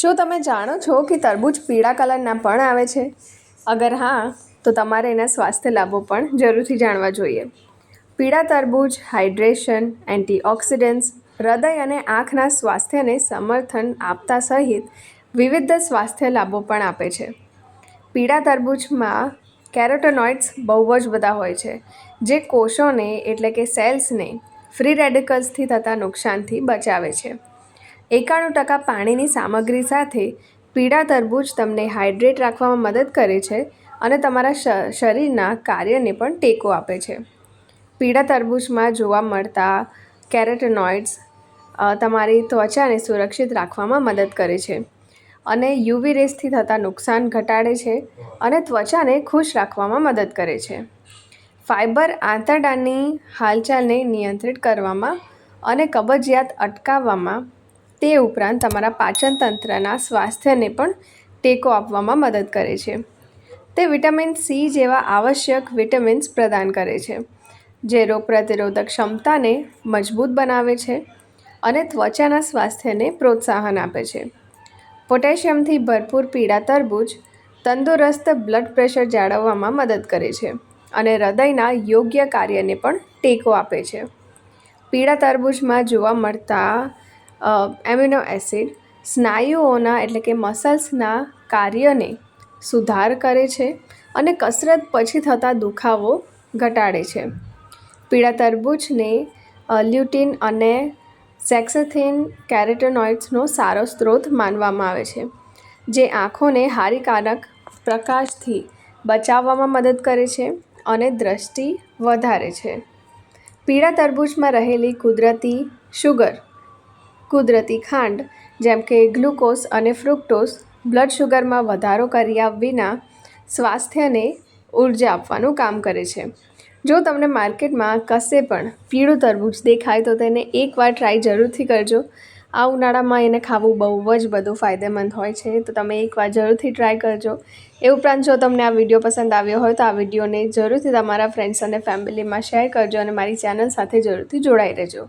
શું તમે જાણો છો કે તરબૂચ પીળા કલરના પણ આવે છે? અગર હા, તો તમારે એના સ્વાસ્થ્ય લાભો પણ જરૂરથી જાણવા જોઈએ. પીળા તરબૂચ, હાઇડ્રેશન, એન્ટીઓક્સિડન્ટ્સ, હૃદય અને આંખના સ્વાસ્થ્યને સમર્થન આપતા સહિત વિવિધ સ્વાસ્થ્ય લાભો પણ આપે છે. પીળા તરબૂચમાં કેરોટોનોઇડ્સ બહુ જ બધા હોય છે, જે કોષોને, એટલે કે સેલ્સને, ફ્રી રેડિકલ્સથી થતા નુકસાનથી બચાવે છે. એકાણું ટકા પાણીની સામગ્રી સાથે પીળા તરબૂચ તમને હાઇડ્રેટ રાખવામાં મદદ કરે છે અને તમારા શરીરના કાર્યને પણ ટેકો આપે છે. પીળા તરબૂચમાં જોવા મળતા કેરેટનોઇડ્સ તમારી ત્વચાને સુરક્ષિત રાખવામાં મદદ કરે છે અને યુવી રેસથી થતા નુકસાન ઘટાડે છે અને ત્વચાને ખુશ રાખવામાં મદદ કરે છે. ફાઇબર આંતરડાની હાલચાલને નિયંત્રિત કરવામાં અને કબજિયાત અટકાવવામાં તે ઉપરાંત તમારા પાચન તંત્રના સ્વાસ્થ્યને પણ ટેકો આપવામાં મદદ કરે છે. તે વિટામિન સી જેવા આવશ્યક વિટામિન્સ પ્રદાન કરે છે, જે રોગ પ્રતિરોધક ક્ષમતાને મજબૂત બનાવે છે અને ત્વચાના સ્વાસ્થ્યને પ્રોત્સાહન આપે છે. પોટેશિયમથી ભરપૂર પીળા તરબૂચ તંદુરસ્ત બ્લડ પ્રેશર જાળવવામાં મદદ કરે છે અને હૃદયના યોગ્ય કાર્યને પણ ટેકો આપે છે. પીળા તરબૂચમાં જોવા મળતા એમિનો એસિડ સ્નાયુઓના એટલે કે મસલ્સના કાર્યને સુધાર કરે છે અને કસરત પછી થતા દુખાવો ઘટાડે છે. પીળા તરબૂચને લ્યુટિન અને સેક્સથિન કેરેટોનોઇડ્સનો સારો સ્ત્રોત માનવામાં આવે છે, જે આંખોને હાનિકારક પ્રકાશથી બચાવવામાં મદદ કરે છે અને દ્રષ્ટિ વધારે છે. પીળા તરબૂચમાં રહેલી કુદરતી શુગર કુદરતી ખાંડ, જેમ કે ગ્લુકોઝ અને ફ્રુક્ટોઝ, બ્લડ શુગરમાં વધારો કર્યા વિના સ્વાસ્થ્યને ઊર્જા આપવાનું કામ કરે છે. જો તમને માર્કેટમાં કશે પણ પીળું તરબૂચ દેખાય તો તેને એકવાર ટ્રાય જરૂરથી કરજો. આ ઉનાળામાં એને ખાવું બહુ જ બધું ફાયદેમંદ હોય છે, તો તમે એકવાર જરૂરથી ટ્રાય કરજો. એ ઉપરાંત જો તમને આ વીડિયો પસંદ આવ્યો હોય તો આ વિડીયોને જરૂરથી તમારા ફ્રેન્ડ્સ અને ફેમિલીમાં શેર કરજો અને મારી ચેનલ સાથે જરૂરથી જોડાઈ રહેજો.